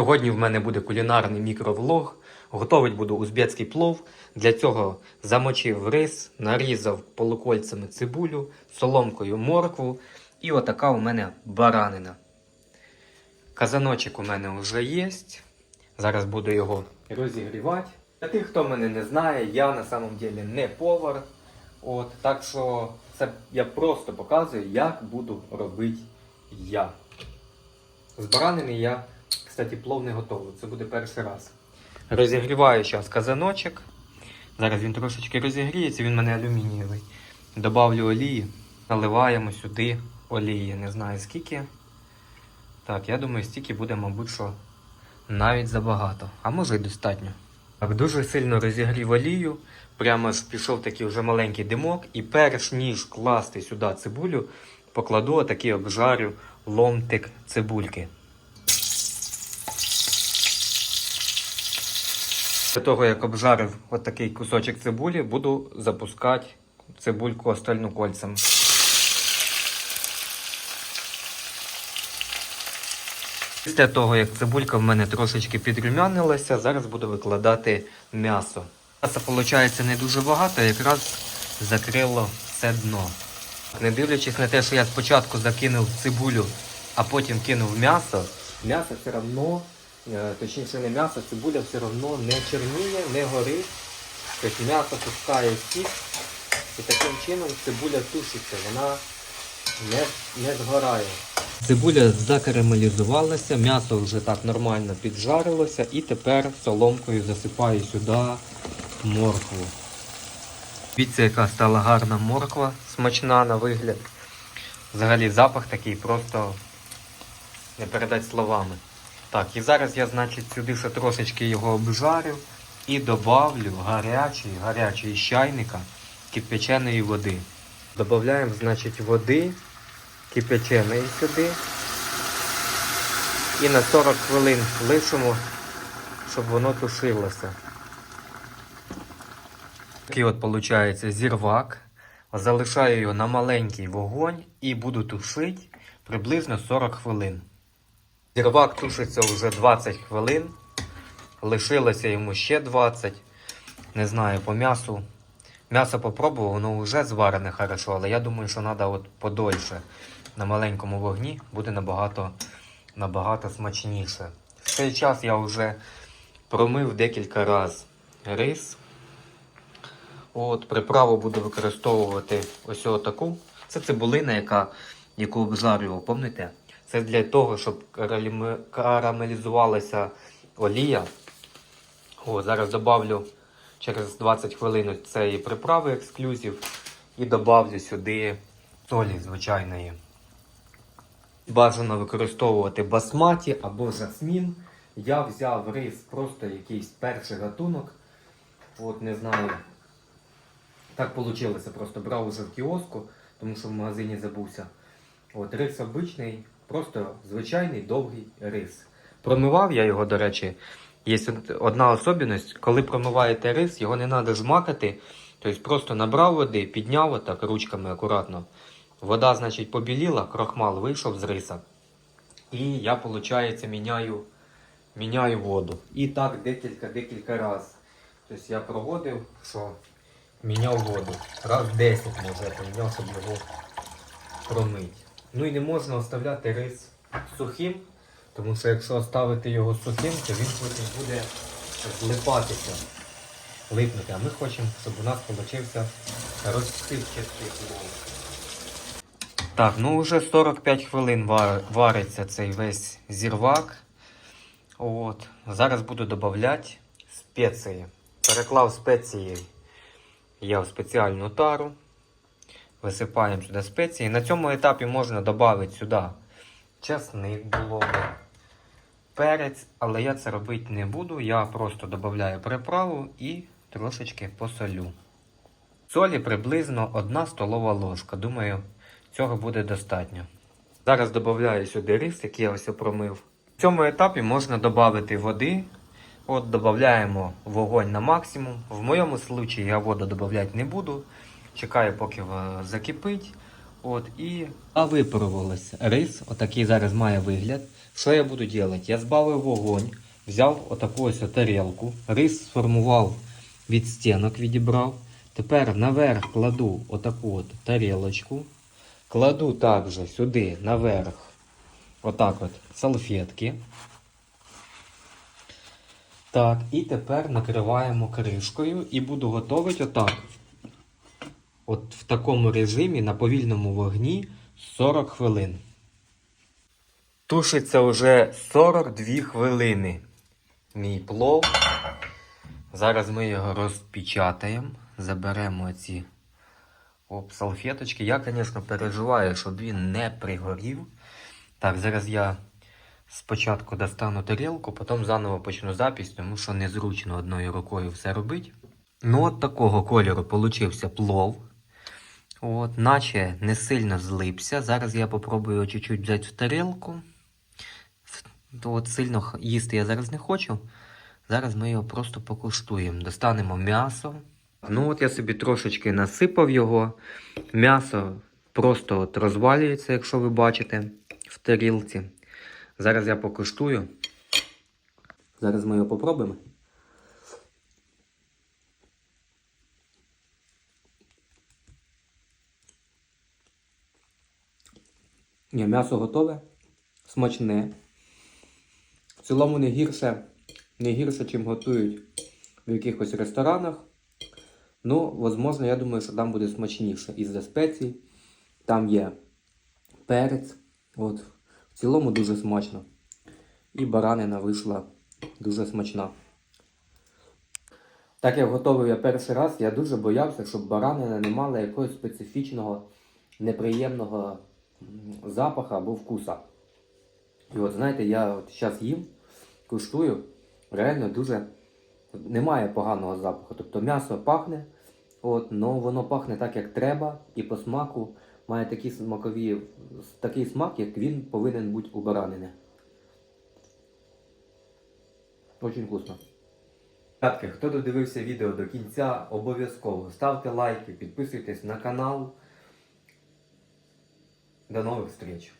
Сьогодні в мене буде кулінарний мікровлог. Готовить буду узбецький плов. Для цього замочив рис, нарізав полукольцями цибулю, соломкою моркву. І отака у мене баранина. Казаночок у мене вже є. Зараз буду його розігрівати. Для тих, хто мене не знає, я на самом деле не повар. От, так що це я просто показую, як буду робити я. З баранини я, кстати, плов не готовий. Це буде перший раз. Розігріваю зараз казаночок. Зараз він трошечки розігріється, він в мене алюмінієвий. Добавлю олії, наливаємо сюди олії. Не знаю скільки. Так, я думаю, стільки буде, мабуть, що навіть забагато. А може й достатньо. Так, дуже сильно розігрів олію. Прямо ж пішов такий вже маленький димок. І перш ніж класти сюди цибулю, покладу отакий обжарю ломтик цибульки. Після того, як обжарив отакий кусочок цибулі, буду запускати цибульку остальну кольцем. Після того, як цибулька в мене трошечки підрумянилася, зараз буду викладати м'ясо. М'яса, виходить, не дуже багато, якраз закрило все дно. Не дивлячись на те, що я спочатку закинув цибулю, а потім кинув м'ясо, м'ясо все одно, точніше не м'ясо, цибуля все одно не черніє, не горить. Тобто м'ясо пускає сік, і таким чином цибуля тушиться, вона не, не згорає. Цибуля закарамелізувалася, м'ясо вже так нормально піджарилося і тепер соломкою засипаю сюди моркву. Дивіться, яка стала гарна морква, смачна на вигляд. Взагалі запах такий просто не передати словами. Так, і зараз я, значить, сюди ще трошечки його обжарю і добавлю гарячої, гарячої чайника кипяченої води. Добавляємо, значить, води кипяченої сюди. І на 40 хвилин лишимо, щоб воно тушилося. Такий от виходить зірвак. Залишаю його на маленький вогонь і буду тушити приблизно 40 хвилин. Зірвак тушиться вже 20 хвилин. Лишилося йому ще 20. Не знаю, по м'ясу. М'ясо попробував, воно вже зварене хорошо, але я думаю, що треба от подольше. На маленькому вогні буде набагато, набагато смачніше. В цей час я вже промив декілька разів рис. От, приправу буду використовувати ось таку. Це цибулина, яка, яку обжарював, пам'ятаєте? Це для того, щоб карамелізувалася олія. О, зараз добавлю через 20 хвилин цієї приправи ексклюзив і добавлю сюди солі звичайної. Бажано використовувати басматі або жасмін. Я взяв рис просто якийсь перший гатунок. От не знаю. Так вийшло, просто брав уже в кіоску, тому що в магазині забувся. От рис обичний, просто звичайний довгий рис. Промивав я його, до речі, є одна особливість, коли промиваєте рис, його не треба жмакати. Тобто просто набрав води, підняв отак ручками акуратно. Вода, значить, побіліла, крохмал вийшов з риса. І я, виходить, міняю, міняю воду. І так декілька-декілька разів. Тобто я проводив, що міняв воду. Раз 10 може я поміняв, щоб його промити. Ну і не можна оставляти рис сухим, тому що якщо оставити його сухим, то він потім буде злипатися, липнути. А ми хочемо, щоб у нас вийшов розсипчатий плов. Так, ну вже 45 хвилин вариться цей весь зірвак. От. Зараз буду додавати спеції. Переклав спеції я в спеціальну тару. Висипаємо сюди спеції. На цьому етапі можна додати сюди чесник було перець, але я це робити не буду. Я просто додаю приправу і трошечки посолю. Солі приблизно 1 столова ложка. Думаю, цього буде достатньо. Зараз додаю сюди рис, який я ось промив. В цьому етапі можна додати води. От додаємо вогонь на максимум. В моєму случаї я воду додавати не буду. Чекаю, поки закипить. От і а випарувалося. Рис, отакий зараз має вигляд. Що я буду робити? Я збавив вогонь, взяв отаку ось тарілку, рис сформував від стінок, відібрав. Тепер наверх кладу отаку от тарілочку. Кладу також сюди наверх отак от салфетки. Так, і тепер накриваємо кришкою і буду готувати отак. От в такому режимі на повільному вогні 40 хвилин. Тушиться вже 42 хвилини. Мій плов. Зараз ми його розпечатаємо. Заберемо ці салфеточки. Я, звісно, переживаю, щоб він не пригорів. Так, зараз я спочатку достану тарілку, потім заново почну запись, тому що незручно одною рукою все робити. Ну, от такого кольору получився плов. От, наче не сильно злипся. Зараз я попробую його чуть-чуть взяти в тарілку. От сильно їсти я зараз не хочу. Зараз ми його просто покуштуємо. Достанемо м'ясо. Ну от я собі трошечки насипав його. М'ясо просто от розвалюється, якщо ви бачите, в тарілці. Зараз я покуштую. Зараз ми його попробуємо. Ні, м'ясо готове, смачне. В цілому не гірше, не гірше, чим готують в якихось ресторанах. Ну, возможно, я думаю, що там буде смачніше із-за спецій. Там є перець. От. В цілому дуже смачно. І баранина вийшла дуже смачна. Так як готовив я перший раз, я дуже боявся, щоб баранина не мала якогось специфічного, неприємного запаха або вкуса. І от знаєте, я от зараз їм, куштую, реально дуже немає поганого запаху. Тобто м'ясо пахне, от, але воно пахне так, як треба, і по смаку має такі смакові, такий смак, як він повинен бути у баранини. Очень вкусно. Хто додивився відео до кінця, обов'язково ставте лайки, підписуйтесь на канал. До новых зустріч!